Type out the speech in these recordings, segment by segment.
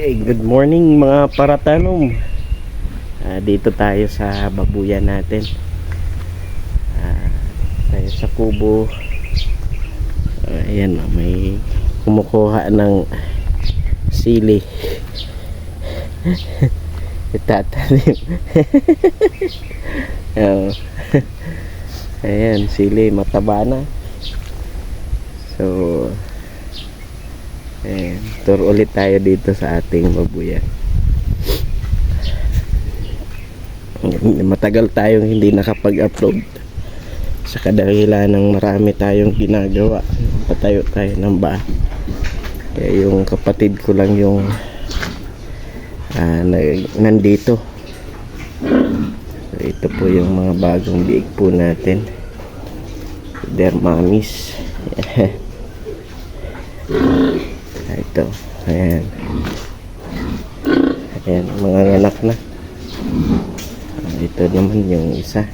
Okay, good morning mga paratanom. Ah, dito tayo sa babuyan natin. Ah, tayo sa kubo. Ah, ayan, may kumukuha ng sili. Itatanim. oh. ayan, sili, mataba na. So, Ayan, tour ulit tayo dito sa ating babuyan. Matagal tayong hindi nakapag-upload sa kadahilan ng marami tayong ginagawa. Patayo tayo ng bahay. Kaya yung kapatid ko lang yung na- nandito. So, ito po yung mga bagong biig po natin. Their mommies. Ah, ito. Ayan. Ayan mga anak na. Ito naman yung isa.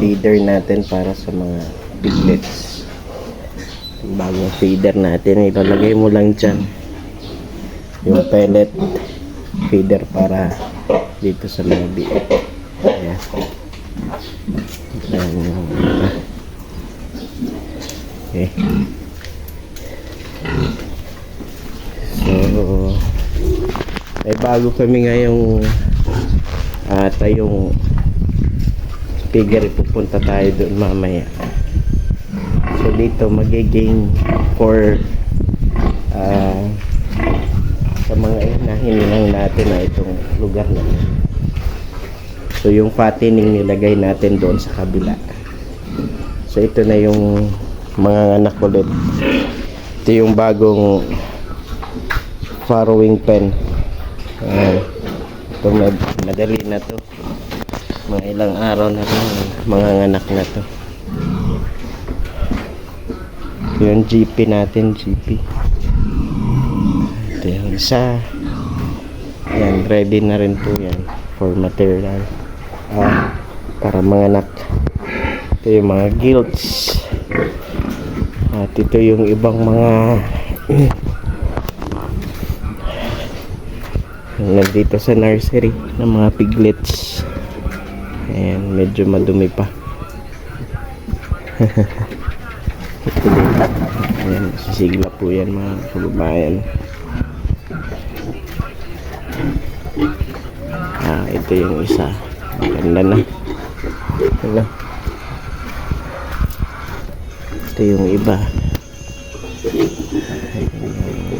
Feeder natin para sa mga piglets. Bagong feeder natin ilalagay mo lang dyan. Yung pellet feeder para dito sa mga biik ayan ayan yung okay So, may bago kami ngayong uh, tayong figure pupunta tayo doon mamaya. So dito magiging for ah, sa mga inahin lang natin na itong lugar na. So yung fattening nilagay natin doon sa kabila. So ito na yung mga anak ulit. Ito yung bagong farrowing pen. Ayan. Ito mad- madali na to. Mga ilang araw na rin mga anak na to. Yung GP natin, GP. Ito yung isa. Yan, ready na rin po yan for material. Ah, para mga anak. Ito yung mga gilts. At ito yung ibang mga yung nandito sa nursery ng mga piglets. Ayan, medyo madumi pa. ito din. Ayan, sisigla po yan mga kababayan. Ah, ito yung isa. Maganda na. Hello. Ito yung iba.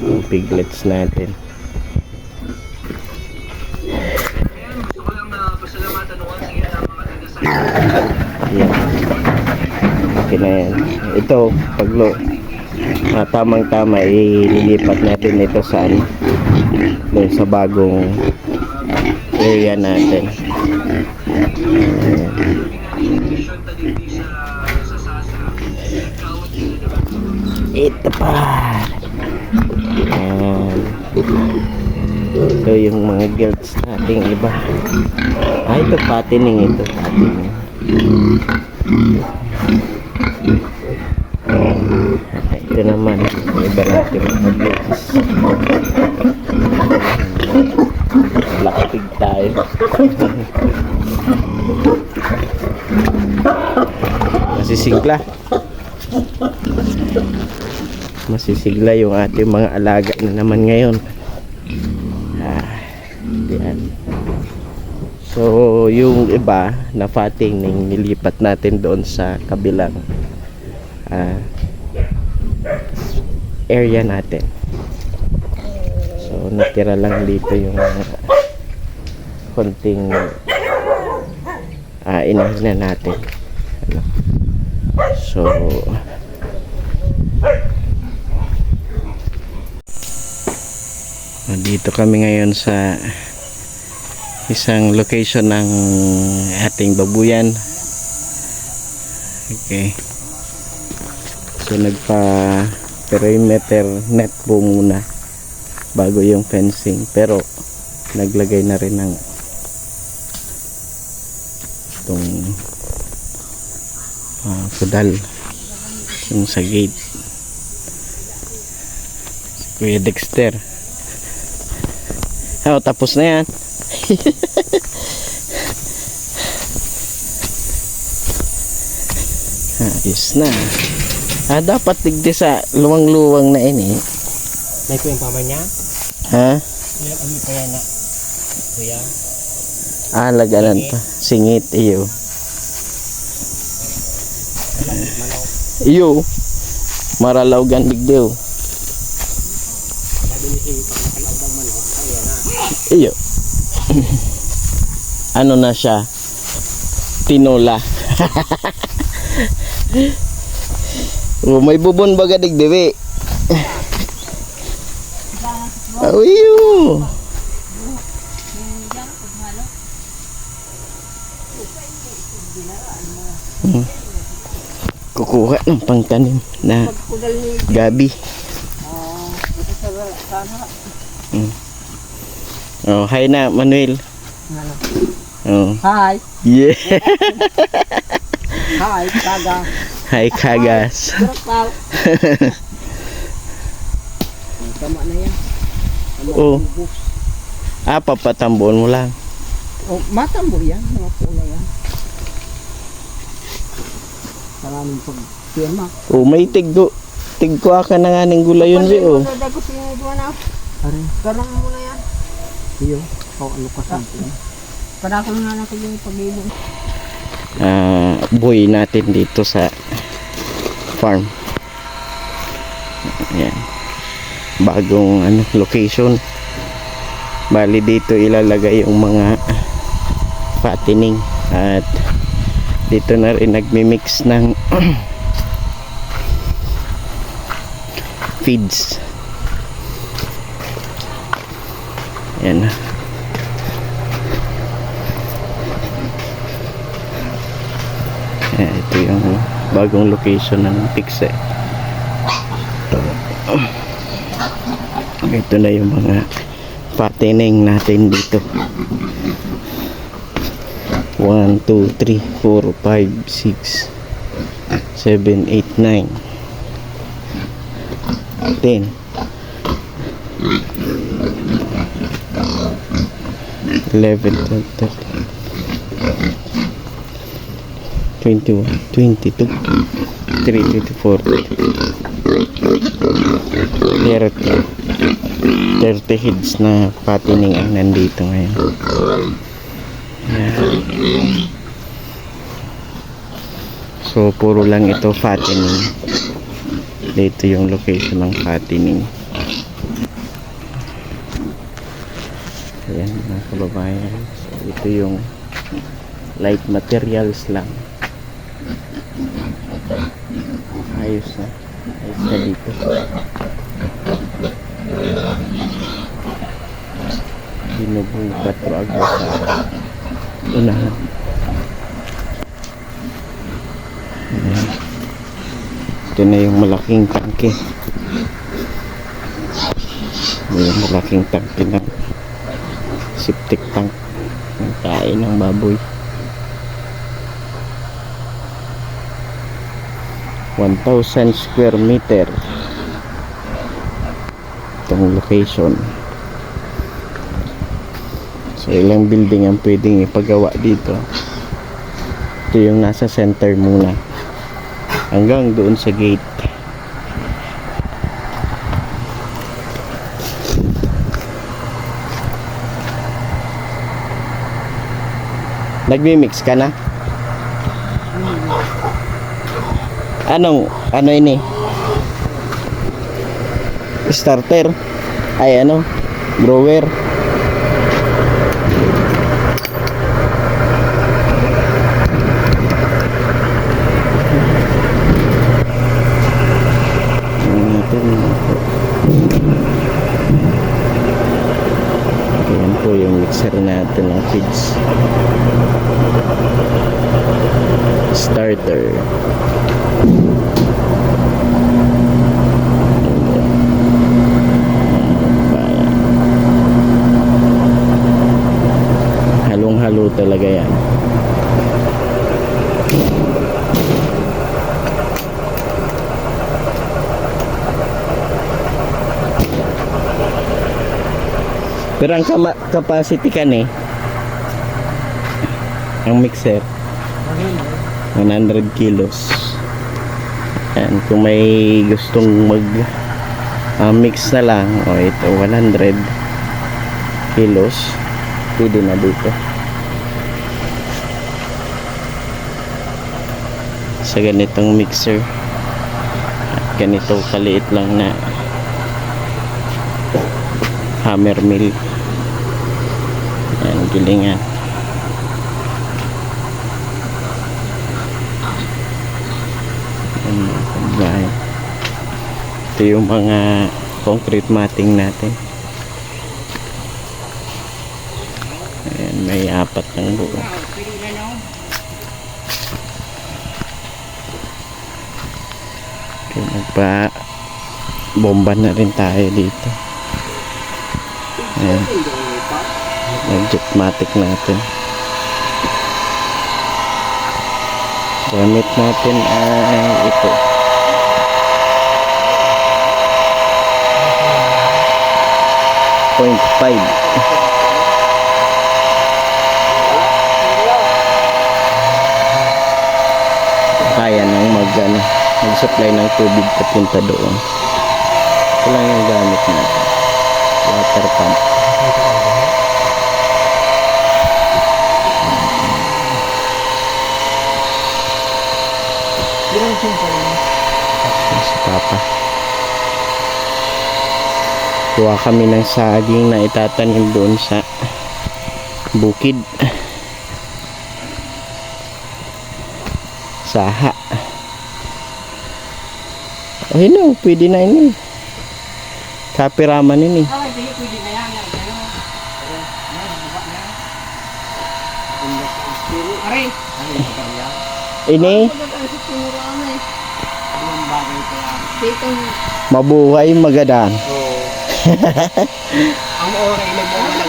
Yung piglets natin. Yan. Okay. Ito, paglo, ah, tamang tama, ililipat natin ito sa ano, doon sa bagong area natin. Ayan. Ito pa. Ayan. Ito yung mga guilds nating iba. Ah, ito patining ito. Patining. Ito naman. Iba natin mga guilds. Lakpig tayo. Masisigla. Masisigla yung ating mga alaga na naman ngayon. Ah, yan. So, yung iba na fattening nilipat natin doon sa kabilang ah, area natin. So, natira lang dito yung mga konting ah, inahin na natin. Ano? So, dito kami ngayon sa isang location ng ating babuyan okay so nagpa perimeter net po muna bago yung fencing pero naglagay na rin ng itong ah, kudal yung sa gate Kuya Dexter. Oh, tapos na yan. Ayos na. Ah, dapat digdi sa luwang-luwang na ini. May po yung niya. Ha? Ilang ano pa yan na. Kuya. Ah, lagalan pa. Singit, iyo. Iyo. Maralaw gan digdiw. Iyo. ano na siya? Tinola. oh, may bubon baga digdiwi. Oh, iyo. Hmm. Kukuha ng pangtanim na gabi. Mm. Oh, hi na Manuel. Oh. Hi. Yeah. Hi. Kaga. Hi Kagas. Tama na yan. Ano Oh. ah, papatambon mo lang. Oh, matambo yan. Mga pula yan. Maraming pag-firma. Oh, may tiggo. Tigko ka na nga ng gulay yun, bi, oh. Karang mo na yan. Iyo. O ano ka sa akin. Para ko na lang ko yung pag-ibon. Ah, boy natin dito sa farm. Ayan. Bagong ano, location. Bali dito ilalagay yung mga fattening at dito na rin nagmi-mix ng feeds. Ayan. Ayan, ito yung bagong location ng Pixel. Ito na yung mga fattening natin dito. 1, 2, 3, 4, 5, 6, 7, 8, 9, 10. 11, 12, 13, 21, 22, 23, 24, 30, 30 heads na patining ang nandito ngayon. So, puro lang ito fattening. Dito yung location ng fattening. Ayan mga kababayan. So, ito yung light materials lang. Ayos na. Ayos na dito. Binubugat ko agad sa unahan. Ayan. Ito na yung malaking tangke. Yung malaking tangke ng septic tank ng kain ng baboy. 1,000 square meter. Itong location. So ilang building ang pwedeng ipagawa dito? Ito yung nasa center muna. Hanggang doon sa gate nagmi-mix ka na? Anong, ano ini? Starter? Ay ano? Grower? Ayan po yung mixer natin ng feeds. Starter. Halong-halo talaga yan. Pero ang capacity kan eh. Ang mixer. 100 kilos. Yan, kung may gustong mag ah, mix na lang, o ito 100 kilos, pwede na dito. Sa ganitong mixer. Ganito kaliit lang na hammer mill. Yan, gilingan. Yan mga kababayan. Ito yung mga concrete matting natin. Ayan, may apat ng buo. Okay, magpa bomba na rin tayo dito. Ayan. Yung jetmatic natin. Gamit natin ay ito. Point five. Kaya nang mag, ano, mag-supply ng tubig papunta doon. Ito lang yung gamit natin. Water pump. Si Papa. Kuha kami ng saging na itatanim doon sa bukid. Saha. Ay no, pwede na ini. Kapiraman ini. Pwede na. Ano? Aray! Ini, ko yan? Dito mabuhay magadaan. Ang oray na mo